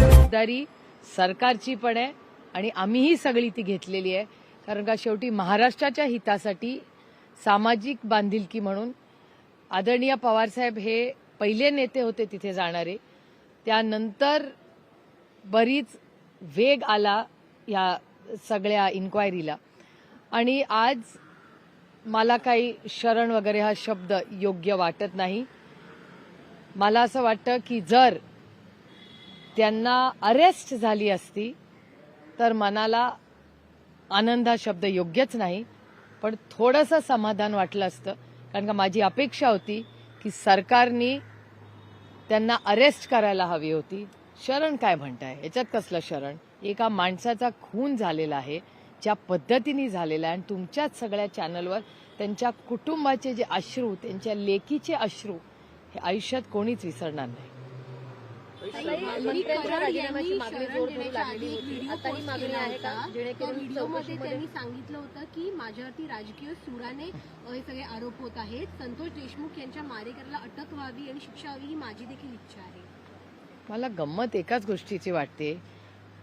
जबाबदारी सरकारची पण आहे आणि आम्हीही सगळी ती घेतलेली आहे. कारण का शेवटी महाराष्ट्राच्या हितासाठी सामाजिक बांधिलकी म्हणून आदरणीय पवारसाहेब हे पहिले नेते होते तिथे जाणारे. त्यानंतर बरीच वेग आला या सगळ्या इन्क्वायरीला आणि आज मला काही शरण वगैरे हा शब्द योग्य वाटत नाही. मला असं वाटतं की जर त्यांना अरेस्ट झाली असती तर मनाला आनंद हा शब्द योग्यच नाही पण थोडंसं समाधान वाटलं असतं. कारण का माझी अपेक्षा होती की सरकारनी त्यांना अरेस्ट करायला हवी होती. शरण काय म्हणताय? याच्यात कसलं शरण? एका माणसाचा खून झालेला आहे ज्या पद्धतीने झालेला आहे आणि तुमच्याच सगळ्या चॅनलवर त्यांच्या कुटुंबाचे जे अश्रू त्यांच्या लेकीचे अश्रू हे आयुष्यात कोणीच विसरणार नाही. त्यांनी सांगितलं होतं की माझ्यावरती राजकीय सुराने हे सगळे आरोप होत आहेत संतोष देशमुख यांच्या मारेकरला अटक व्हावी आणि शिक्षा व्हावी ही माझी देखील इच्छा आहे मला गंमत एकाच गोष्टीची वाटते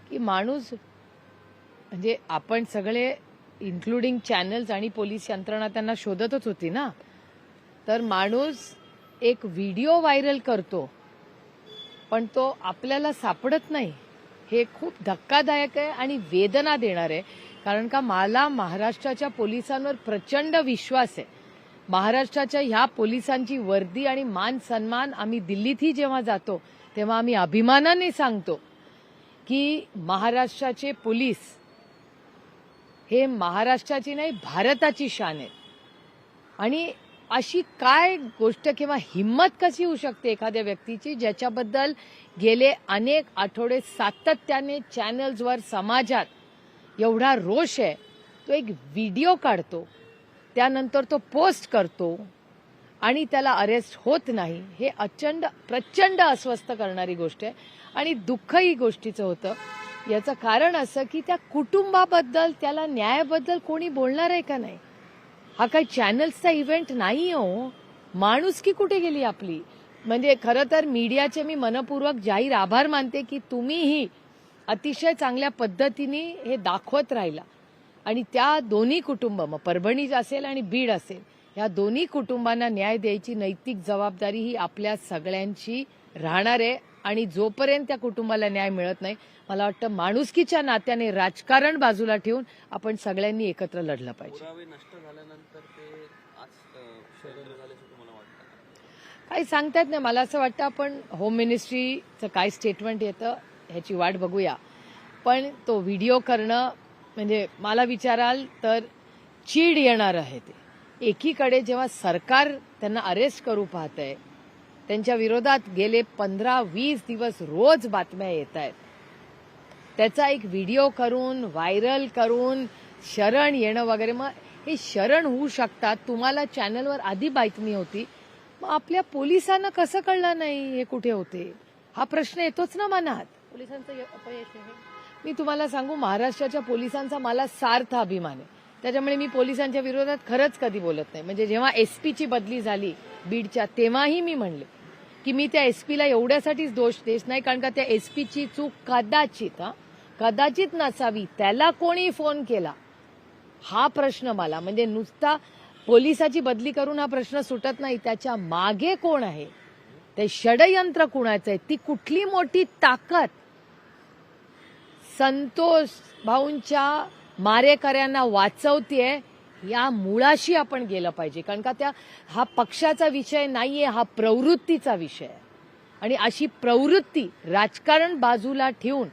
की माणूस म्हणजे आपण सगळे इन्क्लुडिंग चॅनल्स आणि पोलीस यंत्रणा त्यांना शोधतच होती ना. तर माणूस एक व्हिडिओ व्हायरल करतो पण तो आपल्याला सापडत नाही. हे खूप धक्कादायक आहे आणि वेदना देणार आहे. कारण का मला महाराष्ट्राच्या पोलिसांवर प्रचंड विश्वास आहे. महाराष्ट्राच्या ह्या पोलिसांची वर्दी आणि मान सन्मान आम्ही दिल्लीतही जेव्हा जातो तेव्हा आम्ही अभिमानाने सांगतो की महाराष्ट्राचे पोलीस हे महाराष्ट्राची नाही भारताची शान आहे. आणि अशी काय गोष्ट किंवा हिंमत कशी होऊ शकते एखाद्या व्यक्तीची ज्याच्याबद्दल गेले अनेक आठवडे सातत्याने चॅनल्सवर समाजात एवढा रोष आहे तो एक व्हिडिओ काढतो त्यानंतर तो पोस्ट करतो आणि त्याला अरेस्ट होत नाही. हे अचंड प्रचंड अस्वस्थ करणारी गोष्ट आहे आणि दुःख ही गोष्टीचं होतं. याचं कारण असं की त्या कुटुंबाबद्दल त्याला न्यायाबद्दल कोणी बोलणार आहे का नाही? हा काही चॅनल्सचा इव्हेंट नाही हो. माणूस की कुठे गेली आपली? म्हणजे खरं तर मीडियाचे मी मनपूर्वक जाहीर आभार मानते की तुम्हीही अतिशय चांगल्या पद्धतीने हे दाखवत राहिला. आणि त्या दोन्ही कुटुंब मग परभणी असेल आणि बीड असेल या दोन्ही कुटुंबांना न्याय द्यायची नैतिक जबाबदारी ही आपल्या सगळ्यांची राहणार आहे. आणि जोपर्यंत त्या कुटुंबाला न्याय मिळत नाही मला वाटतं माणुसकीच्या नात्याने राजकारण बाजूला ठेवून आपण सगळ्यांनी एकत्र लढलं पाहिजे? काही सांगता येत नाही. मला असं वाटतं आपण होम मिनिस्ट्रीचं काय स्टेटमेंट येतं ह्याची वाट बघूया. पण तो व्हिडिओ करणं म्हणजे मला विचाराल तर चीड येणार आहे ते. एकीकडे जेव्हा सरकार त्यांना अरेस्ट करू पाहत आहे त्यांच्या विरोधात गेले पंधरा वीस दिवस रोज बातम्या येत आहेत. त्याचा एक व्हिडिओ करून व्हायरल करून शरण येणं वगैरे. मग हे शरण होऊ शकतात. तुम्हाला चॅनलवर आधी बातमी होती. मग आपल्या पोलिसांना कसं कळलं नाही हे कुठे होते? हा प्रश्न येतोच ना मनात. पोलिसांचं अपयश आहे. मी तुम्हाला सांगू महाराष्ट्राच्या पोलिसांचा मला सार्थ अभिमान आहे. त्याच्यामुळे मी पोलिसांच्या विरोधात खरंच कधी बोलत नाही. म्हणजे जेव्हा एसपीची बदली झाली बीडच्या तेव्हाही मी म्हणले. की मी त्या एसपीला एवढ्यासाठीच दोष देत नाही कारण का त्या एसपीची चूक कदाचित हा कदाचित नसावी त्याला कोणी फोन केला? हा प्रश्न मला म्हणजे नुसता पोलिसाची बदली करून हा प्रश्न सुटत नाही त्याच्यामागे कोण आहे? ते षडयंत्र कुणाचं आहे? ती कुठली मोठी ताकद? संतोष भाऊंच्या मारेकऱ्यांना वाचवतीये या मुळाशी आपण गेलं पाहिजे. कारण का त्या हा पक्षाचा विषय नाहीये हा प्रवृत्तीचा विषय आहे. आणि अशी प्रवृत्ती राजकारण बाजूला ठेवून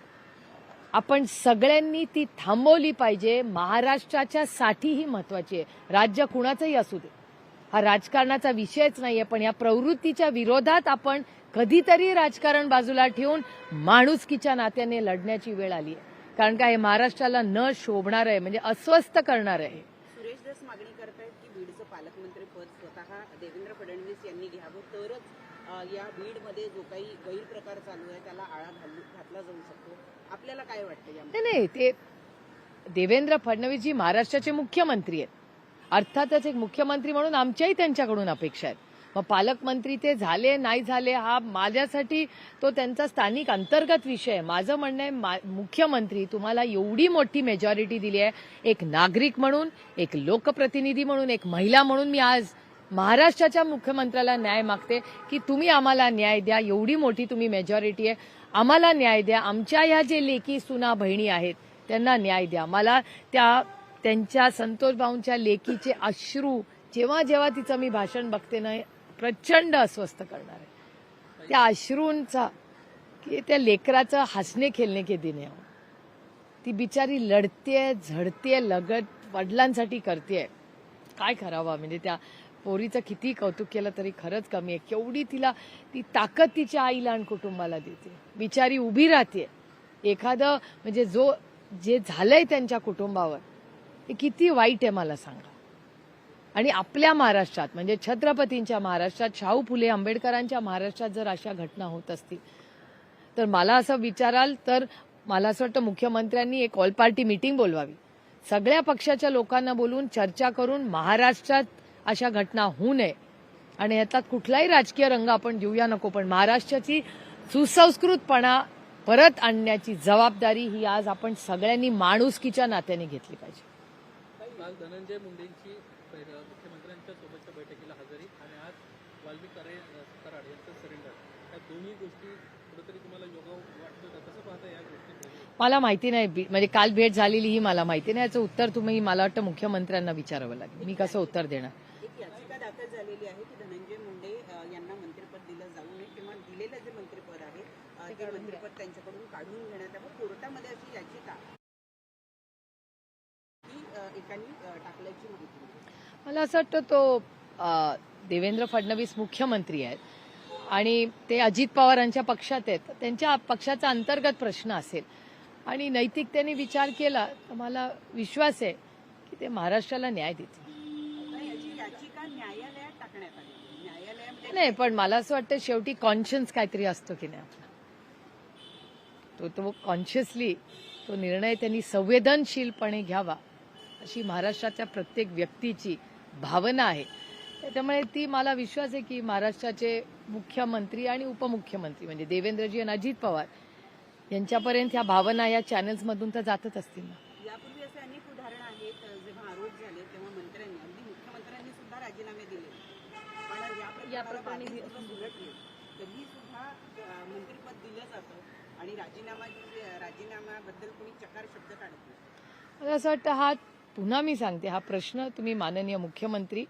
आपण सगळ्यांनी ती थांबवली पाहिजे. महाराष्ट्राच्या साठी ही महत्वाची आहे. राज्य कुणाचंही असू दे. हा राजकारणाचा विषयच नाहीये पण या प्रवृत्तीच्या विरोधात आपण कधीतरी राजकारण बाजूला ठेवून माणुसकीच्या नात्याने लढण्याची वेळ आली आहे कारण का हे महाराष्ट्राला न शोभणार आहे म्हणजे अस्वस्थ करणार आहे. सुरेश दास मागणी करतायत की बीडचं पालकमंत्री पद स्वतः देवेंद्र फडणवीस यांनी घ्यावं. तरच या बीडमध्ये जो काही गैरप्रकार चालू आहे त्याला आळा घातला जाऊ शकतो. आपल्याला काय वाटतं नाही नाही ते देवेंद्र फडणवीसजी महाराष्ट्राचे मुख्यमंत्री आहेत. अर्थातच एक मुख्यमंत्री म्हणून आमच्याही त्यांच्याकडून अपेक्षा आहेत. मग पालकमंत्री ते झाले नाही झाले हा माझ्यासाठी तो त्यांचा स्थानिक अंतर्गत विषय आहे. माझं म्हणणं आहे मा- मुख्यमंत्री तुम्हाला एवढी मोठी मेजॉरिटी दिली आहे. एक नागरिक म्हणून एक लोकप्रतिनिधी म्हणून एक महिला म्हणून मी आज महाराष्ट्राच्या मुख्यमंत्र्याला न्याय मागते की तुम्ही आम्हाला न्याय द्या. एवढी मोठी तुम्ही मेजॉरिटी आहे. आम्हाला न्याय द्या. आमच्या ह्या जे लेकी सुना बहिणी आहेत त्यांना न्याय द्या. मला त्या त्यांच्या संतोष भाऊंच्या लेकीचे अश्रू जेव्हा जेव्हा तिचं मी भाषण बघते ना प्रचंड अस्वस्थ करणार आहे. त्या अश्रूंचा की त्या लेकराचं हसणे खेळणे के दिन आहे हो. ती बिचारी लढतेय झडतेय लगत वडिलांसाठी करतेय. काय करावं? म्हणजे त्या पोरीचं किती कौतुक केलं तरी खरंच कमी आहे. केवढी तिला ती ताकद तिच्या आईला आणि कुटुंबाला देते. बिचारी उभी राहते एखादं म्हणजे जो जे झालंय त्यांच्या कुटुंबावर ते किती वाईट आहे मला सांगा. आणि आपल्या महाराष्ट्रात म्हणजे छत्रपतींच्या महाराष्ट्रात शाहू फुले आंबेडकरांच्या महाराष्ट्रात जर अशा घटना होत असतील तर मला असं विचाराल तर मला असं वाटतं मुख्यमंत्र्यांनी एक ऑल पार्टी मीटिंग बोलवावी. सगळ्या पक्षाच्या लोकांना बोलून चर्चा करून महाराष्ट्रात अशा घटना होऊ नये. आणि याच्यात कुठलाही राजकीय रंग आपण देऊया नको पण महाराष्ट्राची सुसंस्कृतपणा परत आणण्याची जबाबदारी ही आज आपण सगळ्यांनी माणुसकीच्या नात्याने घेतली पाहिजे. धनंजय मुंडेंची मुख्यमंत्र्यांच्या सोबतच्या बैठकीला हजेरी आणि आज वाल्मिक करे कराड यांचं सरेंडर या दोन्ही गोष्टी कुठेतरी तुम्हाला योगा वाटतं का? कसं पाहता या गोष्टी मला माहिती नाही. म्हणजे काल भेट झालेली ही मला माहिती नाही. याचं उत्तर तुम्ही मला वाटतं मुख्यमंत्र्यांना विचारावं लागेल. मी कसं उत्तर देणार? एक याचिका दाखल झालेली आहे की धनंजय मुंडे यांना मंत्रिपद दिलं जाऊ नये किंवा दिलेलं जे मंत्रिपद आहे ते मंत्रिपद त्यांच्याकडून काढून घेण्यात यावं. कोर्टामध्ये अशी याचिका एकाने टाकल्याची माहिती. मला असं वाटतं तो देवेंद्र फडणवीस मुख्यमंत्री आहेत. आणि ते अजित पवारांच्या पक्षात आहेत. त्यांच्या पक्षाचा अंतर्गत प्रश्न असेल. आणि नैतिकतेने विचार केला तर मला विश्वास आहे की ते महाराष्ट्राला न्याय देतील. नाही पण मला असं वाटतं शेवटी कॉन्शियन्स काहीतरी असतो की नाही आपला. तो तो कॉन्शियसली तो निर्णय त्यांनी संवेदनशीलपणे घ्यावा अशी महाराष्ट्राच्या प्रत्येक व्यक्तीची भावना आहे. त्याच्यामुळे ती मला विश्वास आहे की महाराष्ट्राचे मुख्यमंत्री आणि उपमुख्यमंत्री म्हणजे देवेंद्रजी आणि अजित पवार यांच्यापर्यंत ह्या भावना या चॅनल्समधून तर जातच असतील ना. यापूर्वी असे अनेक उदाहरण आहेत अ, जेव्हा आरोप झाले तेव्हा मंत्र्यांनी अगदी मुख्यमंत्र्यांनी सुद्धा राजीनामे दिले. पण या प्रकरणात बावीस दिवस उलटले तरी सुद्धा अ, मंत्रिपद दिलं जातं आणि राजीनामा राजीनाम्याबद्दल कोणी चकार शब्द काढत नाही. मला असं वाटतं हा पुन्हा मी सांगते हा प्रश्न तुम्ही माननीय मुख्यमंत्री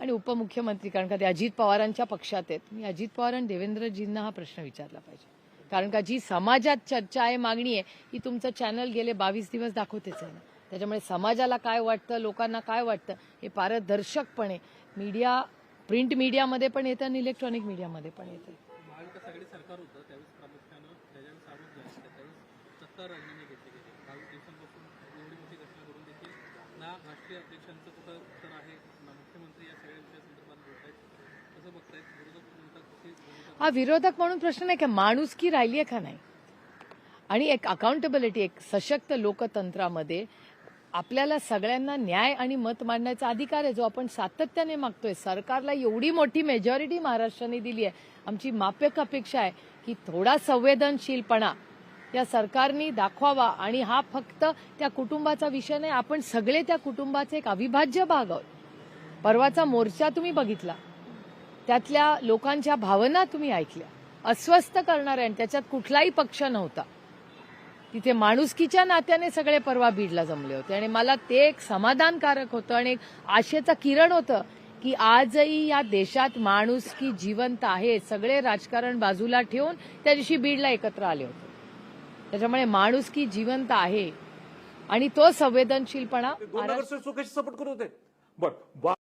आणि उपमुख्यमंत्री कारण का ते अजित पवारांच्या पक्षात आहेत. मी अजित पवार आणि देवेंद्रजींना हा प्रश्न विचारला पाहिजे. कारण का जी समाजात चर्चा आहे मागणी आहे ही तुमचं चॅनल गेले बावीस दिवस दाखवतेच आहे ना. त्याच्यामुळे समाजाला काय वाटतं लोकांना काय वाटतं हे पारदर्शकपणे मीडिया प्रिंट मीडियामध्ये पण येतं आणि इलेक्ट्रॉनिक मीडियामध्ये पण येतं. सरकार होतं त्यावेळेस प्रामुख्यानं त्याच्यावेळेस आरोप झाले त्यावेळेस सत्ता राजीनामे घेतले गेले बावीस दिवसांपासून एवढी मोठी घटना घडून देखील राष्ट्रीय अध्यक्षांचं कुठं उत्तर आहे? मुख्यमंत्री या सगळ्या विषयासंदर्भात बोलत आहेत कसं बघतायत? विरोधक म्हणतात हा विरोधक म्हणून प्रश्न नाही का माणुसकी राहिली आहे का नाही? आणि एक अकाउंटेबिलिटी एक सशक्त लोकतंत्रामध्ये आपल्याला सगळ्यांना न्याय आणि मत मांडण्याचा अधिकार आहे जो आपण सातत्याने मागतोय. सरकारला एवढी मोठी मेजॉरिटी महाराष्ट्राने दिली आहे आमची माफक अपेक्षा आहे की थोडा संवेदनशीलपणा या सरकारनी दाखवावा आणि हा फक्त त्या कुटुंबाचा विषय नाही आपण सगळे त्या कुटुंबाचे एक अविभाज्य भाग आहोत. परवाचा मोर्चा तुम्ही बघितला. त्यातल्या लोकांच्या भावना तुम्ही ऐकल्या. अस्वस्थ करणाऱ्या आणि त्याच्यात कुठलाही पक्ष नव्हता. तिथे माणुसकीच्या नात्याने सगळे परवा बीडला जमले होते आणि मला ते एक समाधानकारक होतं आणि एक आशेचं किरण होतं की आजही या देशात माणुसकी जिवंत आहे सगळे राजकारण बाजूला ठेवून त्या दिवशी बीडला एकत्र आले होते. त्याच्यामुळे माणुसकी जिवंत आहे. आणि तो संवेदनशीलपणा सपोर्ट करत होते.